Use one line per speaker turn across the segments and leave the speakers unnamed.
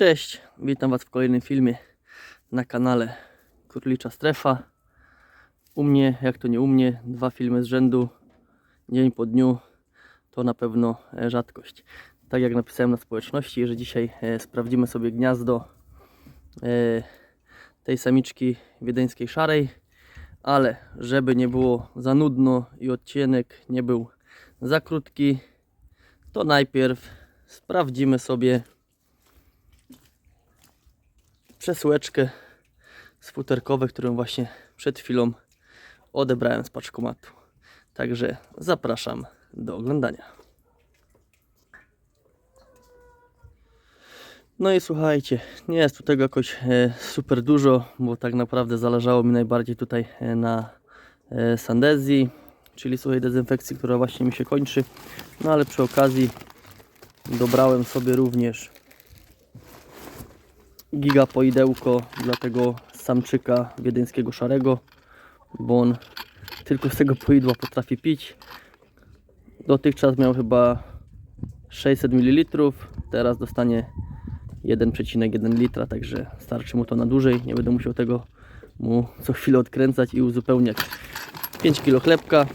Cześć, witam Was w kolejnym filmie na kanale Kurlicza Strefa. U mnie, jak to nie u mnie, dwa filmy z rzędu, dzień po dniu, to na pewno e, rzadkość. Tak jak napisałem na społeczności, że dzisiaj e, sprawdzimy sobie gniazdo e, tej samiczki wiedeńskiej szarej, ale żeby nie było za nudno i odcinek nie był za krótki, to najpierw sprawdzimy sobie przesyłeczkę z futerkowej, którą właśnie przed chwilą odebrałem z paczkomatu. Także zapraszam do oglądania. No i słuchajcie, nie jest tu tego jakoś e, super dużo, bo tak naprawdę zależało mi najbardziej tutaj e, na e, sandezji, czyli suchej dezynfekcji, która właśnie mi się kończy. No ale przy okazji dobrałem sobie również gigapoidełko dla tego samczyka wiedeńskiego szarego, bo on tylko z tego poidła potrafi pić. Dotychczas miał chyba 600 ml, teraz dostanie 1,1 litra, także starczy mu to na dłużej. Nie będę musiał tego mu co chwilę odkręcać i uzupełniać. 5 kg chlebka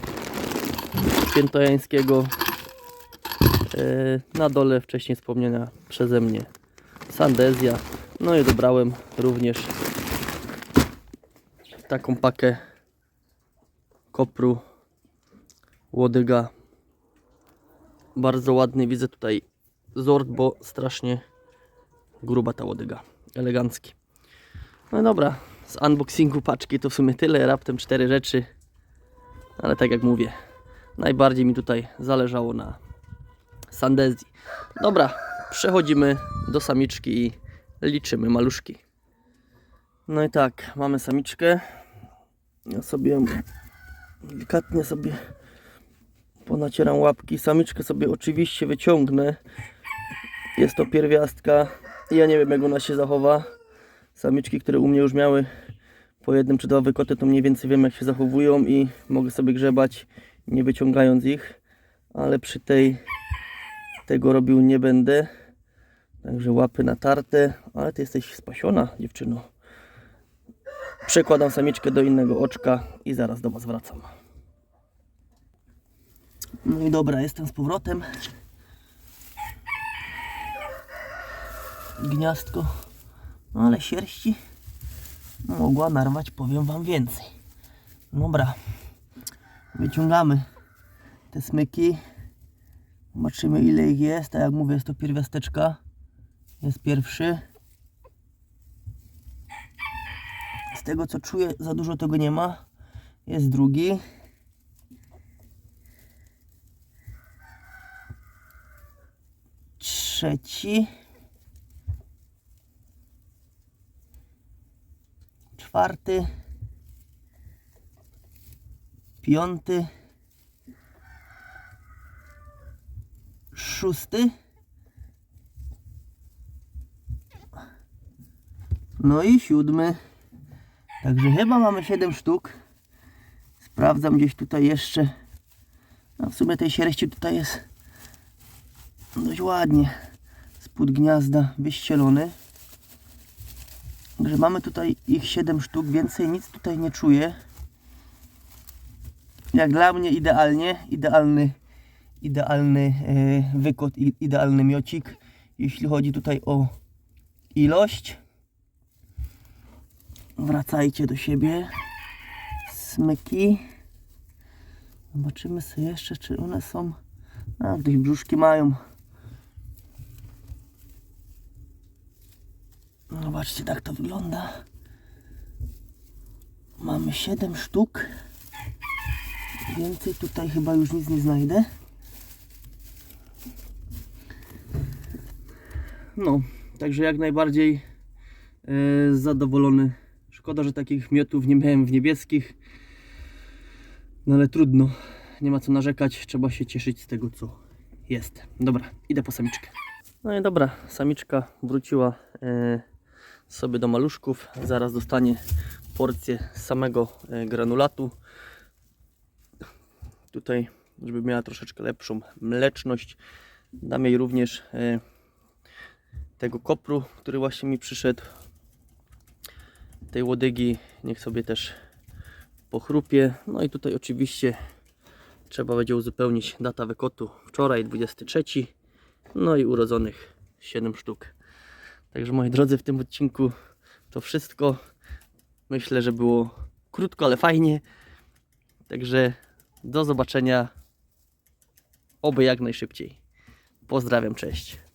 świętojańskiego. E, Na dole wcześniej wspomniana przeze mnie sandezja. No i dobrałem również taką pakę kopru łodyga. Bardzo ładny widzę tutaj zord, bo strasznie gruba ta łodyga. Elegancki. No dobra, z unboxingu paczki to w sumie tyle, raptem cztery rzeczy. Ale tak jak mówię, najbardziej mi tutaj zależało na sandezji. Dobra, przechodzimy do samiczki i liczymy maluszki. No i tak, mamy samiczkę. Ja sobie ją delikatnie sobie ponacieram łapki. Samiczkę sobie oczywiście wyciągnę. Jest to pierwiastka. Ja nie wiem jak ona się zachowa. Samiczki, które u mnie już miały po jednym czy dwa wykoty, to mniej więcej wiem jak się zachowują i mogę sobie grzebać nie wyciągając ich. Ale przy tej tego robił nie będę. Także łapy natarte, ale ty jesteś spasiona, dziewczyno. Przekładam samiczkę do innego oczka i zaraz do Was wracam. No i dobra, jestem z powrotem. Gniazdko, no ale sierści mogła narwać, powiem Wam więcej. Dobra, wyciągamy te smyki. Zobaczymy ile ich jest. Tak jak mówię, jest to pierwiasteczka. Jest pierwszy. Z tego co czuję, za dużo tego nie ma. Jest drugi. Trzeci. Czwarty. Piąty. Szósty. No i siódmy. Także chyba mamy 7 sztuk. Sprawdzam gdzieś tutaj jeszcze. No w sumie tej sierści tutaj jest dość ładnie spód gniazda wyścielony. Także mamy tutaj ich 7 sztuk. Więcej nic tutaj nie czuję. Jak dla mnie idealnie. Idealny, idealny e, wykot, idealny miocik. Jeśli chodzi tutaj o ilość. Wracajcie do siebie. Smyki. Zobaczymy sobie jeszcze, czy one są. A, gdzieś brzuszki mają. Zobaczcie, tak to wygląda. Mamy 7 sztuk. Więcej tutaj chyba już nic nie znajdę. No, także jak najbardziej e, zadowolony. Szkoda, że takich miotów nie miałem w niebieskich. No ale trudno. Nie ma co narzekać. Trzeba się cieszyć z tego, co jest. Dobra, idę po samiczkę. No i dobra, samiczka wróciła e, sobie do maluszków. Zaraz dostanie porcję samego e, granulatu. Tutaj, żeby miała troszeczkę lepszą mleczność, dam jej również e, tego kopru, który właśnie mi przyszedł. Tej łodygi niech sobie też pochrupie. No i tutaj oczywiście trzeba będzie uzupełnić data wykotu wczoraj 23. No i urodzonych 7 sztuk. Także moi drodzy, w tym odcinku to wszystko. Myślę, że było krótko, ale fajnie. Także do zobaczenia. Oby jak najszybciej. Pozdrawiam, cześć.